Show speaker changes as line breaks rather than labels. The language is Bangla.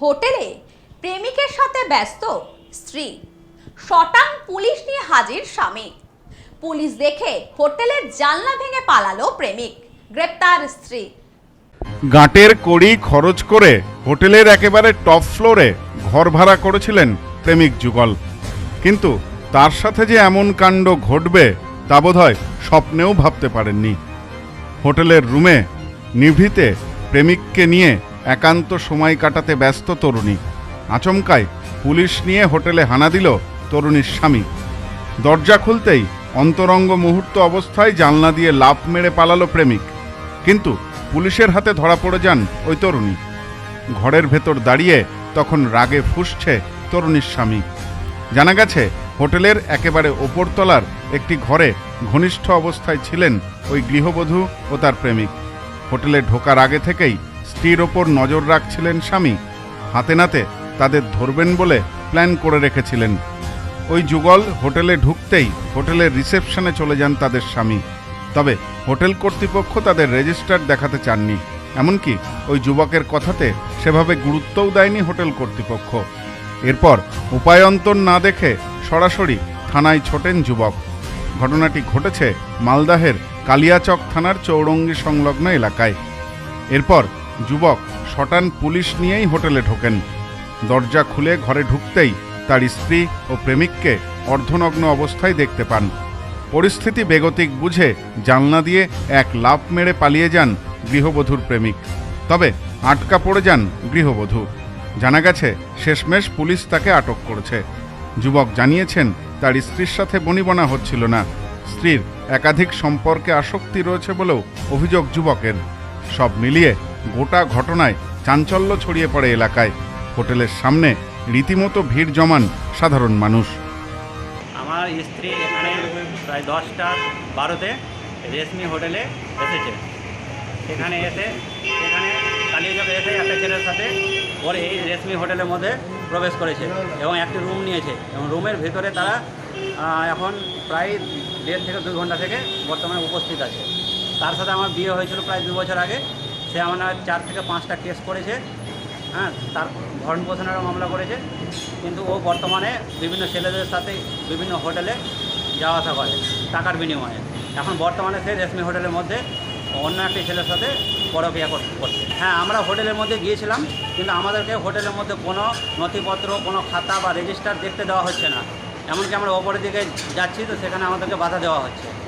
হোটেলে প্রেমিকের সাথে ব্যস্ত স্ত্রী। শটাং পুলিশ নিয়ে হাজির স্বামী। পুলিশ দেখে হোটেলের জানলা ভেঙে পালালো প্রেমিক, গ্রেপ্তার স্ত্রী।
গাঁটের কড়ি খরচ করে হোটেলের একেবারে টপ ফ্লোরে ঘর ভাড়া করেছিলেন প্রেমিক যুগল। কিন্তু তার সাথে যে এমন কাণ্ড ঘটবে তা বোধহয় স্বপ্নেও ভাবতে পারেননি। হোটেলের রুমে নিভৃতে প্রেমিককে নিয়ে একান্ত সময় কাটাতে ব্যস্ত তরুণী। আচমকায় পুলিশ নিয়ে হোটেলে হানা দিল তরুণীর স্বামী। দরজা খুলতেই অন্তরঙ্গ মুহূর্ত অবস্থায় জানলা দিয়ে লাফ মেরে পালালো প্রেমিক। কিন্তু পুলিশের হাতে ধরা পড়ে যান ওই তরুণী। ঘরের ভেতর দাঁড়িয়ে তখন রাগে ফুসছে তরুণীর স্বামী। জানা গেছে, হোটেলের একেবারে ওপরতলার একটি ঘরে ঘনিষ্ঠ অবস্থায় ছিলেন ওই গৃহবধূ ও তার প্রেমিক। হোটেলে ঢোকার আগে থেকেই স্ত্রীর ওপর নজর রাখছিলেন স্বামী। হাতে নাতে তাদের ধরবেন বলে প্ল্যান করে রেখেছিলেন। ওই যুগল হোটেলে ঢুকতেই হোটেলের রিসেপশনে চলে যান তাদের স্বামী। তবে হোটেল কর্তৃপক্ষ তাদের রেজিস্টার দেখাতে চাননি। এমনকি ওই যুবকের কথাতে সেভাবে গুরুত্বও দেয়নি হোটেল কর্তৃপক্ষ। এরপর উপায়ন্তর না দেখে সরাসরি থানায় ছোটেন যুবক। ঘটনাটি ঘটেছে মালদাহের কালিয়াচক থানার চৌরঙ্গি সংলগ্ন এলাকায়। এরপর যুবক শটান পুলিশ নিয়েই হোটেলে ঢোকেন। দরজা খুলে ঘরে ঢুকতেই তার স্ত্রী ও প্রেমিককে অর্ধনগ্ন অবস্থায় দেখতে পান। পরিস্থিতি বেগতিক বুঝে জানলা দিয়ে এক লাফ মেরে পালিয়ে যান গৃহবধূর প্রেমিক। তবে আটকা পড়ে যান গৃহবধূ। জানা গেছে, শেষমেশ পুলিশ তাকে আটক করেছে। যুবক জানিয়েছেন, তার স্ত্রীর সাথে বনিবনা হচ্ছিল না। স্ত্রীর একাধিক সম্পর্কে আসক্তি রয়েছে বলেও অভিযোগ যুবকের। সব মিলিয়ে গোটা ঘটনায় চাঞ্চল্য ছড়িয়ে পড়ে এলাকায়। হোটেলের সামনে রীতিমতো ভিড় জমান সাধারণ মানুষ।
আমার স্ত্রী এখানে প্রায় দশটা বারোতে রেশমি হোটেলে এসেছে। সেখানে এসে, এখানে কালিয়াচকে এসে একটা ছেলের সাথে ওর এই রেশমি হোটেলের মধ্যে প্রবেশ করেছে এবং একটি রুম নিয়েছে এবং রুমের ভিতরে তারা এখন প্রায় দেড় থেকে দুই ঘণ্টা থেকে বর্তমানে উপস্থিত আছে। তার সাথে আমার বিয়ে হয়েছিল প্রায় দু বছর আগে। সে আমার নামে চার থেকে পাঁচটা কেস করেছে। হ্যাঁ তার ভরণ পোষণেরও মামলা করেছে। কিন্তু ও বর্তমানে বিভিন্ন ছেলেদের সাথে বিভিন্ন হোটেলে যাওয়া আসা করে, টাকার বিনিময়ে। এখন বর্তমানে সে রেশমি হোটেলের মধ্যে অন্য একটি ছেলের সাথে পরকিয়া কর- করছে। হ্যাঁ আমরা হোটেলের মধ্যে গিয়েছিলাম, কিন্তু আমাদেরকে হোটেলের মধ্যে কোনো নথিপত্র, কোনো খাতা বা রেজিস্টার দেখতে দেওয়া হচ্ছে না। এমনকি আমরা ওপরের দিকে যাচ্ছি তো সেখানে আমাদেরকে বাধা দেওয়া হচ্ছে।